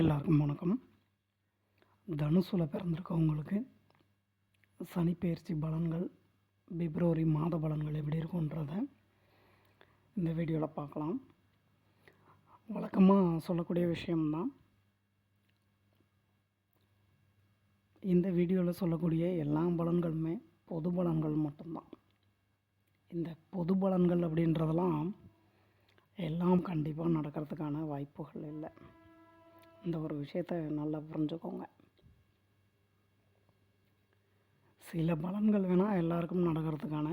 எல்லாருக்கும் வணக்கம். தனுசுல பிறந்திருக்கவங்களுக்கு சனிப்பயிற்சி பலன்கள் பிப்ரவரி மாத பலன்கள் எப்படி இருக்குன்றத இந்த வீடியோவில் பார்க்கலாம். வழக்கமாக சொல்லக்கூடிய விஷயம்தான். இந்த வீடியோவில் சொல்லக்கூடிய எல்லா பலன்களுமே பொது பலன்கள் மட்டும்தான். இந்த பொது பலன்கள் அப்படின்றதெல்லாம் எல்லாம் கண்டிப்பாக நடக்கிறதுக்கான வாய்ப்புகள் இல்லை. இந்த ஒரு விஷயத்தை நல்லா புரிஞ்சுக்கோங்க. சில பலன்கள் வேணால் எல்லாருக்கும் நடக்கிறதுக்கான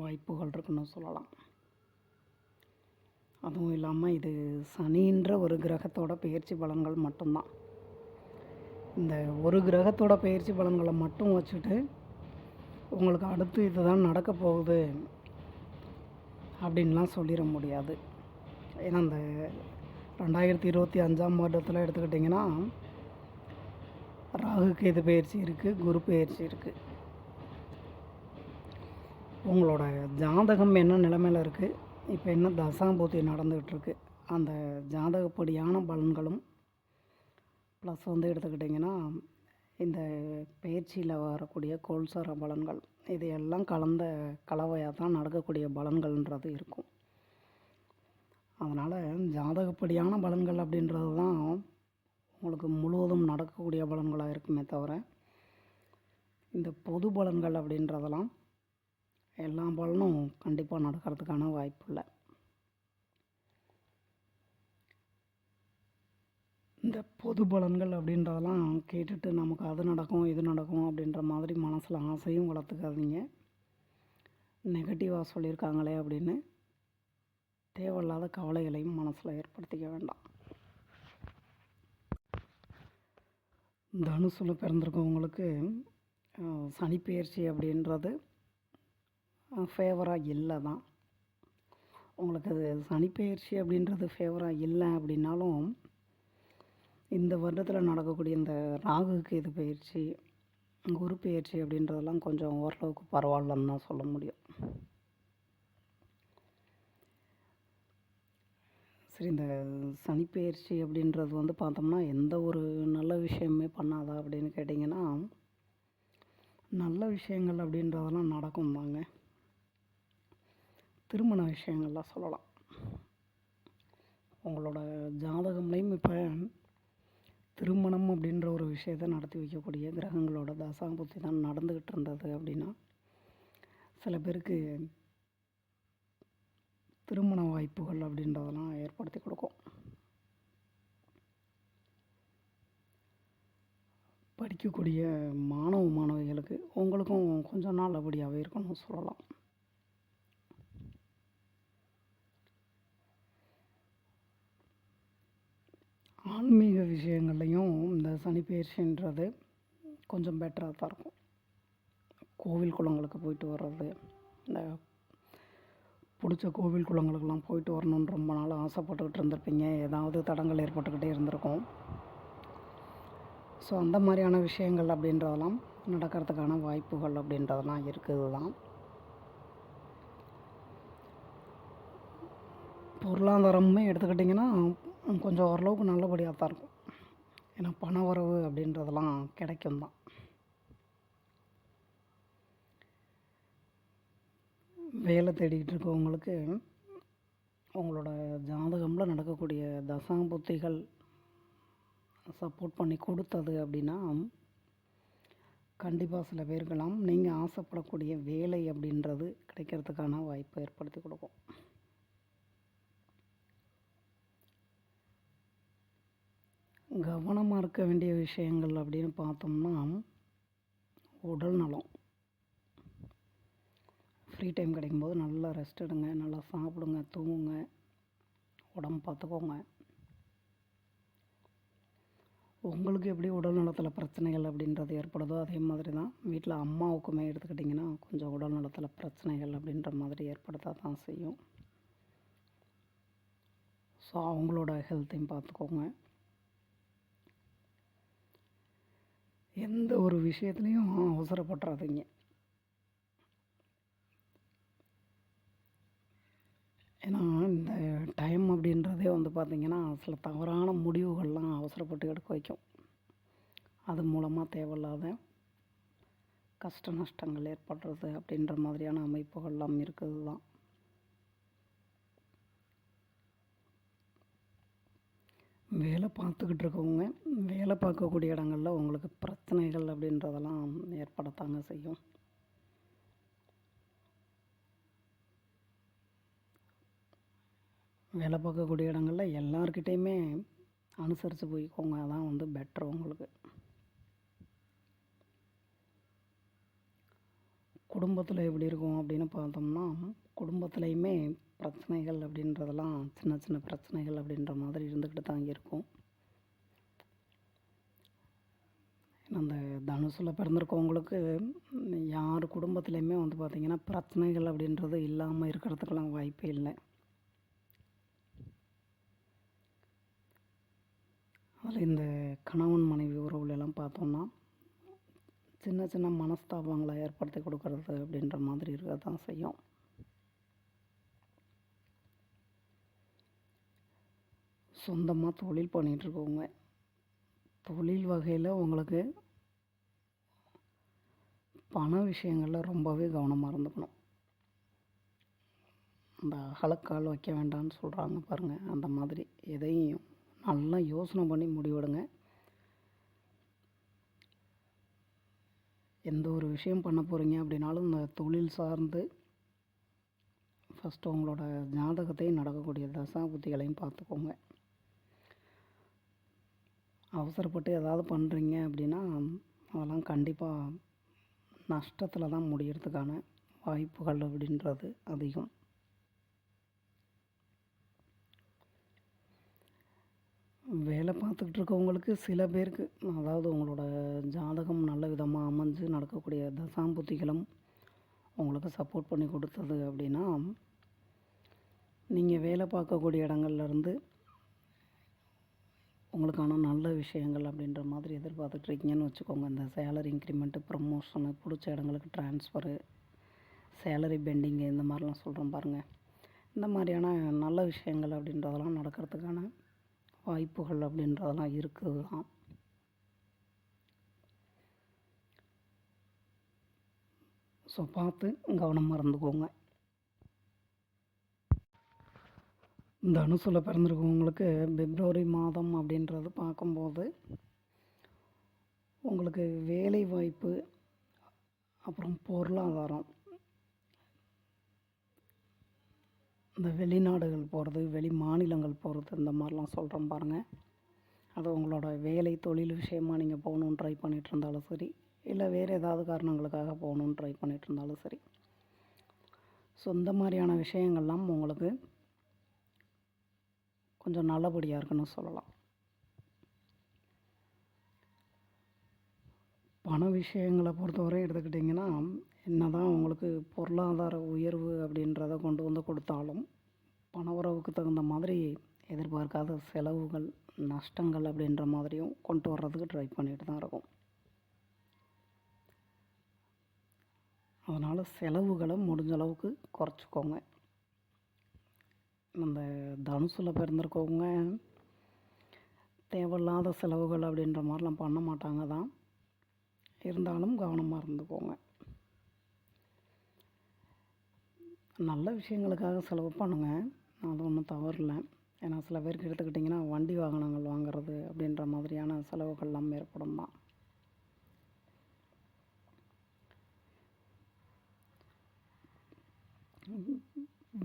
வாய்ப்புகள் இருக்குன்னு சொல்லலாம். அதுவும் இல்லாமல் இது சனின்ற ஒரு கிரகத்தோட பயிற்சி பலன்கள் மட்டும்தான். இந்த ஒரு கிரகத்தோட பயிற்சி பலன்களை மட்டும் வச்சுட்டு உங்களுக்கு அடுத்து இதுதான் நடக்க போகுது அப்படின்லாம் சொல்லிட முடியாது. ஏன்னா இந்த ரெண்டாயிரத்தி இருபத்தி அஞ்சாம் வருடத்தில் எடுத்துக்கிட்டிங்கன்னா ராகு கேது பயிற்சி இருக்குது குரு பயிற்சி இருக்குது உங்களோட ஜாதகம் என்ன நிலைமையில் இருக்குது இப்போ என்ன தசாம்பூர்த்தி நடந்துகிட்ருக்கு அந்த ஜாதகப்படியான பலன்களும் ப்ளஸ் வந்து எடுத்துக்கிட்டிங்கன்னா இந்த பயிற்சியில் வரக்கூடிய கோல்சார பலன்கள் இது எல்லாம் கலந்த கலவையாக தான் நடக்கக்கூடிய பலன்கள்ன்றது இருக்கும். அதனால் ஜாதகப்படியான பலன்கள் அப்படின்றது தான் உங்களுக்கு முழுவதும் நடக்கக்கூடிய பலன்களாக இருக்குமே தவிர இந்த பொது பலன்கள் அப்படின்றதெல்லாம் எல்லா பலனும் கண்டிப்பாக நடக்கிறதுக்கான வாய்ப்பு இல்லை. இந்த பொது பலன்கள் அப்படின்றதெல்லாம் கேட்டுட்டு நமக்கு அது நடக்கும் இது நடக்கும் அப்படின்ற மாதிரி மனசில் ஆசையும் வளர்த்துக்காதீங்க. நெகட்டிவாக சொல்லியிருக்காங்களே அப்படின்னு தேவையில்லாத கவலைகளையும் மனசில் ஏற்படுத்திக்க வேண்டாம். தனுசில் பிறந்திருக்கவங்களுக்கு சனிப்பெயர்ச்சி அப்படின்றது ஃபேவராக இல்லை தான். உங்களுக்கு அது சனிப்பெயர்ச்சி அப்படின்றது ஃபேவராக இல்லை அப்படின்னாலும் இந்த வருடத்தில் நடக்கக்கூடிய இந்த ராகு இது பயிற்சி குரு பயிற்சி அப்படின்றதெல்லாம் கொஞ்சம் ஓரளவுக்கு பரவாயில்லன்னு தான் சொல்ல முடியும். சரி இந்த சனிப்பெயர்ச்சி அப்படின்றது வந்து பார்த்தோம்னா எந்த ஒரு நல்ல விஷயமே பண்ணாதா அப்படின்னு கேட்டிங்கன்னா நல்ல விஷயங்கள் அப்படின்றதெல்லாம் நடக்கும் தாங்க. திருமண விஷயங்கள்லாம் சொல்லலாம். உங்களோட ஜாதகம்லேயும் இப்போ திருமணம் அப்படின்ற ஒரு விஷயத்தை நடத்தி வைக்கக்கூடிய கிரகங்களோட தசாபுத்தி தான் நடந்துக்கிட்டு இருந்தது அப்படின்னா சில பேருக்கு திருமண வாய்ப்புகள் அப்படின்றதெல்லாம் ஏற்படுத்தி கொடுக்கும். படிக்கக்கூடிய மாணவ மாணவிகளுக்கு உங்களுக்கும் கொஞ்சம் நல்லபடியாகவே இருக்கணும்னு சொல்லலாம். ஆன்மீக விஷயங்கள்லையும் இந்த சனிப்பெயர்ச்சின்றது கொஞ்சம் பெட்டராக தான் இருக்கும். கோவில் குளங்களுக்கு போயிட்டு வர்றது இந்த பிடிச்ச கோவில் குளங்களுக்கெல்லாம் போயிட்டு வரணுன்னு ரொம்ப நாள் ஆசைப்பட்டுக்கிட்டு இருந்திருப்பீங்க. ஏதாவது தடங்கள் ஏற்பட்டுக்கிட்டே இருந்திருக்கும். ஸோ அந்த மாதிரியான விஷயங்கள் அப்படின்றதெல்லாம் நடக்கிறதுக்கான வாய்ப்புகள் அப்படின்றதெல்லாம் இருக்குது தான் பொருளாதாரமே எடுத்துக்கிட்டிங்கன்னா கொஞ்சம் ஓரளவுக்கு நல்லபடியாக தான் இருக்கும். ஏன்னா பண வரவு அப்படின்றதெல்லாம் கிடைக்கும் தான் வேலை தேடிக்கிட்டு இருக்கவங்களுக்கு உங்களோட ஜாதகமில் நடக்கக்கூடிய தசாம்புத்திகள் சப்போர்ட் பண்ணி கொடுத்தது அப்படின்னா கண்டிப்பாக சில பேருக்கெல்லாம் நீங்கள் ஆசைப்படக்கூடிய வேலை அப்படின்றது கிடைக்கிறதுக்கான வாய்ப்பை ஏற்படுத்தி கொடுக்கும். கவனமாக இருக்க வேண்டிய விஷயங்கள் அப்படின்னு பார்த்தோம்னா உடல் நலம். ஃப்ரீ டைம் கிடைக்கும்போது நல்லா ரெஸ்ட் எடுங்க நல்லா சாப்பிடுங்க தூங்குங்க உடம்பு பார்த்துக்கோங்க. உங்களுக்கு எப்படி உடல் நலத்தில் பிரச்சனைகள் அப்படின்றது ஏற்படுதோ அதே மாதிரி தான் வீட்டில் அம்மாவுக்குமே எடுத்துக்கிட்டிங்கன்னா கொஞ்சம் உடல் நலத்தில் பிரச்சனைகள் அப்படின்ற மாதிரி ஏற்படுத்த தான் செய்யும். ஸோ அவங்களோட ஹெல்த்தையும் பார்த்துக்கோங்க. எந்த ஒரு விஷயத்துலையும் அவசரப்பட்டுறாதீங்க. ஏன்னா இந்த டைம் அப்படின்றதே வந்து பார்த்திங்கன்னா சில தவறான முடிவுகள்லாம் அவசரப்பட்டு எடுக்க வைக்கும். அது மூலமாக தேவையில்லாத கஷ்ட நஷ்டங்கள் ஏற்படுறது அப்படின்ற மாதிரியான அமைப்புகள்லாம் இருக்குது தான் வேலை பார்த்துக்கிட்டு இருக்கவங்க வேலை பார்க்கக்கூடிய இடங்களில் உங்களுக்கு பிரச்சனைகள் அப்படின்றதெல்லாம் ஏற்படத்தாங்க செய்யும். வேலை பார்க்கக்கூடிய இடங்களில் எல்லார்கிட்டேயுமே அனுசரித்து போய்க்கோங்க. அதான் வந்து பெட்ரு உங்களுக்கு. குடும்பத்தில் எப்படி இருக்கும் அப்படின்னு பார்த்தோம்னா குடும்பத்துலேயுமே பிரச்சனைகள் அப்படின்றதெல்லாம் சின்ன சின்ன பிரச்சனைகள் அப்படின்ற மாதிரி இருந்துக்கிட்டு தான் இருக்கும். அந்த தனுசில் பிறந்திருக்கவங்களுக்கு யார் குடும்பத்துலேயுமே வந்து பார்த்திங்கன்னா பிரச்சனைகள் அப்படின்றது இல்லாமல் இருக்கிறதுக்கெல்லாம் வாய்ப்பே இல்லை. அதில் இந்த கணவன் மனைவி உறவுலெல்லாம் பார்த்தோம்னா சின்ன சின்ன மனஸ்தாபங்களை ஏற்படுத்தி கொடுக்கறது அப்படின்ற மாதிரி இருக்க தான் செய்யும். சொந்தமாக தொழில் பண்ணிகிட்ருக்கவங்க. தொழில் வகையில் உங்களுக்கு பண விஷயங்களில் ரொம்பவே கவனமாக இருந்துக்கணும். இந்த அகலக்கால் வைக்க வேண்டாம்னு சொல்கிறாங்க பாருங்கள் அந்த மாதிரி எதையும் நல்லா யோசனை பண்ணி முடிவெடுங்க. எந்த ஒரு விஷயம் பண்ண போகிறீங்க அப்படின்னாலும் இந்த தொழில் சார்ந்து ஃபஸ்ட்டு உங்களோட ஜாதகத்தையும் நடக்கக்கூடிய தசா புத்திகளையும் பார்த்துக்கோங்க. அவசரப்பட்டு ஏதாவது பண்ணுறீங்க அப்படின்னா அதெல்லாம் கண்டிப்பாக நஷ்டத்தில் தான் முடியறதுக்கான வாய்ப்புகள் அப்படின்றது அதிகம். வேலை பார்த்துக்கிட்டு இருக்கவங்களுக்கு சில பேருக்கு அதாவது உங்களோட ஜாதகம் நல்ல விதமாக அமைஞ்சு நடக்கக்கூடிய தசாம்புத்திகளும் உங்களுக்கு சப்போர்ட் பண்ணி கொடுத்தது அப்படின்னா நீங்கள் வேலை பார்க்கக்கூடிய இடங்கள்லேருந்து உங்களுக்கான நல்ல விஷயங்கள் அப்படின்ற மாதிரி எதிர்பார்த்துட்ருக்கீங்கன்னு வச்சுக்கோங்க. இந்த சேலரி இன்க்ரிமெண்ட்டு ப்ரமோஷனு பிடிச்ச இடங்களுக்கு ட்ரான்ஸ்ஃபரு சேலரி பெண்டிங்கு இந்த மாதிரிலாம் சொல்கிறோம் பாருங்கள் இந்த மாதிரியான நல்ல விஷயங்கள் அப்படின்றதெல்லாம் நடக்கிறதுக்கான வாய்ப்புகள் அப்படின்றதெல்லாம் இருக்குது தான் ஸோ பார்த்து கவனமாக இருந்துக்கோங்க தனுசில் பிறந்திருக்கவங்களுக்கு பிப்ரவரி மாதம் அப்படின்றது பார்க்கும்போது உங்களுக்கு வேலை வாய்ப்பு அப்புறம் பொருளாதாரம் இந்த வெளிநாடுகள் போகிறது வெளி மாநிலங்கள் போகிறது இந்த மாதிரிலாம் சொல்கிறோம் பாருங்கள் அது உங்களோட வேலை தொழில் விஷயமா நீங்கள் போகணுன்னு ட்ரை பண்ணிகிட்டு இருந்தாலும் சரி இல்லை வேறு ஏதாவது காரணங்களுக்காக போகணுன்னு ட்ரை பண்ணிகிட்டு இருந்தாலும் சரி. ஸோ இந்த மாதிரியான விஷயங்கள்லாம் உங்களுக்கு கொஞ்சம் நல்லபடியாக இருக்குன்னு சொல்லலாம். பண விஷயங்களை பொறுத்தவரை எடுத்துக்கிட்டிங்கன்னா என்ன தான் உங்களுக்கு பொருளாதார உயர்வு அப்படின்றத கொண்டு வந்து கொடுத்தாலும் பண உறவுக்கு தகுந்த மாதிரி எதிர்பார்க்காத செலவுகள் நஷ்டங்கள் அப்படின்ற மாதிரியும் கொண்டு வர்றதுக்கு ட்ரை பண்ணிட்டு தான் இருக்கும். அதனால் செலவுகளை முடிஞ்ச அளவுக்கு குறைச்சிக்கோங்க. அந்த தனுசில் பிறந்திருக்கவங்க தேவையில்லாத செலவுகள் அப்படின்ற மாதிரிலாம் பண்ண மாட்டாங்க தான். இருந்தாலும் கவனமாக இருந்துக்கோங்க. நல்ல விஷயங்களுக்காக செலவு பண்ணுங்கள் அது ஒன்றும் தவறில்லை. ஏன்னா சில பேருக்கு எடுத்துக்கிட்டிங்கன்னா வண்டி வாகனங்கள் வாங்குறது அப்படின்ற மாதிரியான செலவுகள்லாம் ஏற்படும் தான்.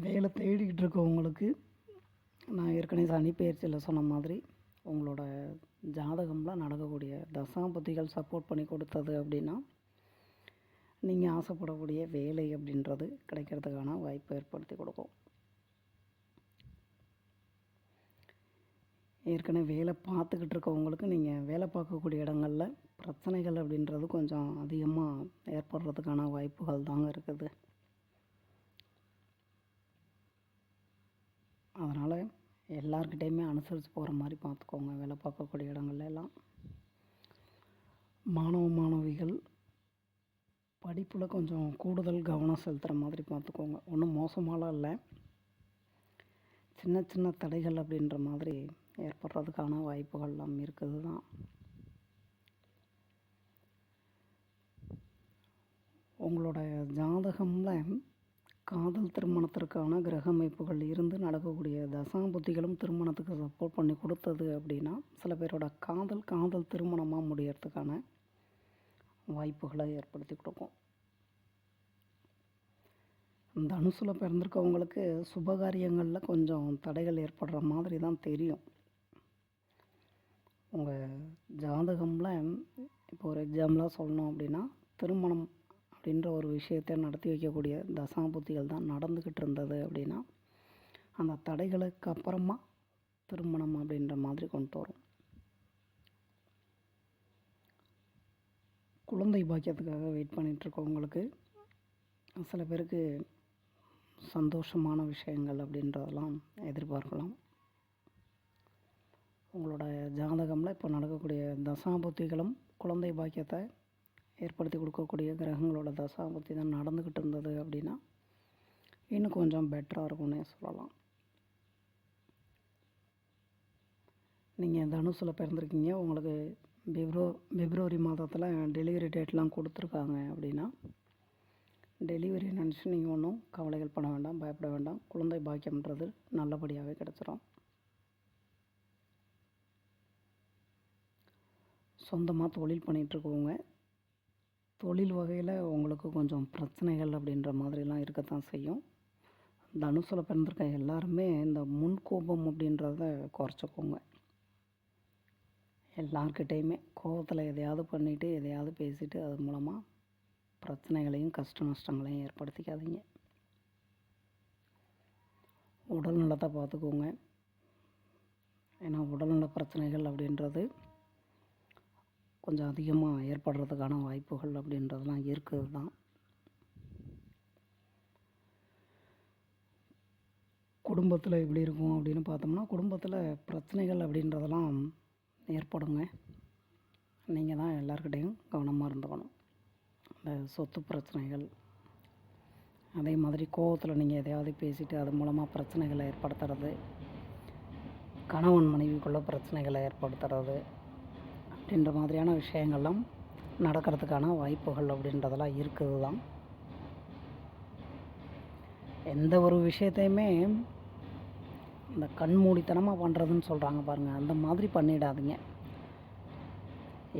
வேலை தேடிக்கிட்டு இருக்கவங்களுக்கு நான் ஏற்கனவே சனி பயிற்சியில் சொன்ன மாதிரி உங்களோட ஜாதகம்லாம் நடக்கக்கூடிய தசாபதிகள் சப்போர்ட் பண்ணி கொடுத்தது அப்படின்னா நீங்கள் ஆசைப்படக்கூடிய வேலை அப்படின்றது கிடைக்கிறதுக்கான வாய்ப்பை ஏற்படுத்தி கொடுக்கும். ஏற்கனவே வேலை பார்த்துக்கிட்டு இருக்கவங்களுக்கு நீங்கள் வேலை பார்க்கக்கூடிய இடங்களில் பிரச்சனைகள் அப்படின்றது கொஞ்சம் அதிகமாக ஏற்படுறதுக்கான வாய்ப்புகள் தாங்க இருக்குது. அதனால் எல்லார்கிட்டேயுமே அனுசரித்து போகிற மாதிரி பார்த்துக்கோங்க. வேலை பார்க்கக்கூடிய இடங்கள்ல எல்லாம். மாணவ மாணவிகள் படிப்பில் கொஞ்சம் கூடுதல் கவனம் செலுத்துகிற மாதிரி பார்த்துக்கோங்க. ஒன்றும் மோசமாலாம் இல்லை. சின்ன சின்ன தடைகள் அப்படின்ற மாதிரி ஏற்படுறதுக்கான வாய்ப்புகள்லாம் இருக்குது தான் உங்களோட ஜாதகமில் காதல் திருமணத்திற்கான கிரக அமைப்புகள் இருந்து நடக்கக்கூடிய தசாபுத்திகளும் திருமணத்துக்கு சப்போர்ட் பண்ணி கொடுத்தது அப்படின்னா சில பேரோட காதல் காதல் திருமணமாக முடியறதுக்கான வாய்ப்புகளை ஏற்படுத்தி கொடுக்கும் தனுசில் பிறந்திருக்கவங்களுக்கு சுபகாரியங்களில் கொஞ்சம் தடைகள் ஏற்படுற மாதிரி தான் தெரியும். உங்கள் ஜாதகமில் இப்போ ஒரு எக்ஸாம்பிளாக சொல்லணும் அப்படின்னா திருமணம் அப்படின்ற ஒரு விஷயத்தை நடத்தி வைக்கக்கூடிய தசாபுத்திகள் தான் நடந்துக்கிட்டு இருந்தது அப்படின்னா அந்த தடைகளுக்கு அப்புறமா திருமணம் அப்படின்ற மாதிரி கொண்டு வரும். குழந்தை பாக்கியத்துக்காக வெயிட் பண்ணிகிட்ருக்கோம் உங்களுக்கு. சில பேருக்கு சந்தோஷமான விஷயங்கள் அப்படின்றதெல்லாம் எதிர்பார்க்கலாம். உங்களோட ஜாதகமில் இப்போ நடக்கக்கூடிய தசாபுத்திகளும் குழந்தை பாக்கியத்தை ஏற்படுத்தி கொடுக்கக்கூடிய கிரகங்களோட தசாபுத்தி தான் நடந்துக்கிட்டு இருந்தது அப்படின்னா இன்னும் கொஞ்சம் பெட்டராக இருக்கும்னே சொல்லலாம். நீங்கள் தனுசில் பிறந்திருக்கீங்க உங்களுக்கு பிப்ரோ பிப்ரவரி மாதத்தில் டெலிவரி டேட்லாம் கொடுத்துருக்காங்க அப்படின்னா டெலிவரி நினச்சி நீங்கள் ஒன்றும் கவலைகள் பண்ண வேண்டாம் பயப்பட வேண்டாம். குழந்தை பாக்கியம்ன்றது நல்லபடியாகவே கிடச்சிரும். சொந்தமாக தொழில் பண்ணிகிட்ருக்கவங்க தொழில் வகையில் உங்களுக்கு கொஞ்சம் பிரச்சனைகள் அப்படின்ற மாதிரிலாம் இருக்கத்தான் செய்யும். தனுசில் பிறந்திருக்க எல்லாருமே இந்த முன்கோபம் அப்படின்றத குறைச்சிக்கோங்க. எல்லார்கிட்டேயுமே கோபத்தில் எதையாவது பண்ணிவிட்டு எதையாவது பேசிவிட்டு அது மூலமாக பிரச்சனைகளையும் கஷ்ட நஷ்டங்களையும் ஏற்படுத்திக்காதீங்க. உடல் நலத்தை பார்த்துக்கோங்க ஏன்னா உடல்நல பிரச்சனைகள் அப்படின்றது கொஞ்சம் அதிகமாக ஏற்படுறதுக்கான வாய்ப்புகள் அப்படின்றதெல்லாம் இருக்குது தான். குடும்பத்தில் எப்படி இருக்கும் அப்படின்னு பார்த்தோம்னா குடும்பத்தில் பிரச்சனைகள் அப்படின்றதெல்லாம் ஏற்படுங்க. நீங்கள் தான் எல்லாருக்கிட்டேயும் கவனமாக இருந்துக்கணும். இந்த சொத்து பிரச்சனைகள் அதே மாதிரி கோவத்தில் நீங்கள் எதையாவது பேசிவிட்டு அது மூலமாக பிரச்சனைகளை ஏற்படுத்துறது கணவன் மனைவிக்குள்ளே பிரச்சனைகளை ஏற்படுத்துறது அப்படின்ற மாதிரியான விஷயங்கள்லாம் நடக்கிறதுக்கான வாய்ப்புகள் அப்படின்றதெல்லாம் இருக்குது தான் எந்த ஒரு விஷயத்தையுமே இந்த கண்மூடித்தனமாக பண்ணுறதுன்னு சொல்கிறாங்க பாருங்கள் அந்த மாதிரி பண்ணிடாதீங்க.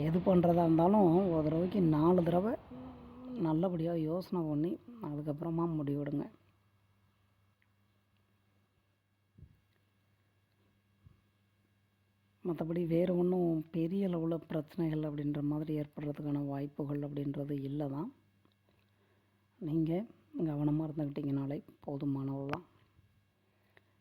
எது பண்ணுறதா இருந்தாலும் ஒரு தடவைக்கு நாலு தடவை நல்லபடியாக யோசனை பண்ணி அதுக்கப்புறமா முடிவெடுங்க. மற்றபடி வேறு ஒன்றும் பெரிய அளவில் பிரச்சனைகள் அப்படின்ற மாதிரி ஏற்படுறதுக்கான வாய்ப்புகள் அப்படின்றது இல்லை தான் நீங்கள் கவனமாக இருந்துக்கிட்டிங்கனாலே போதுமானது தான்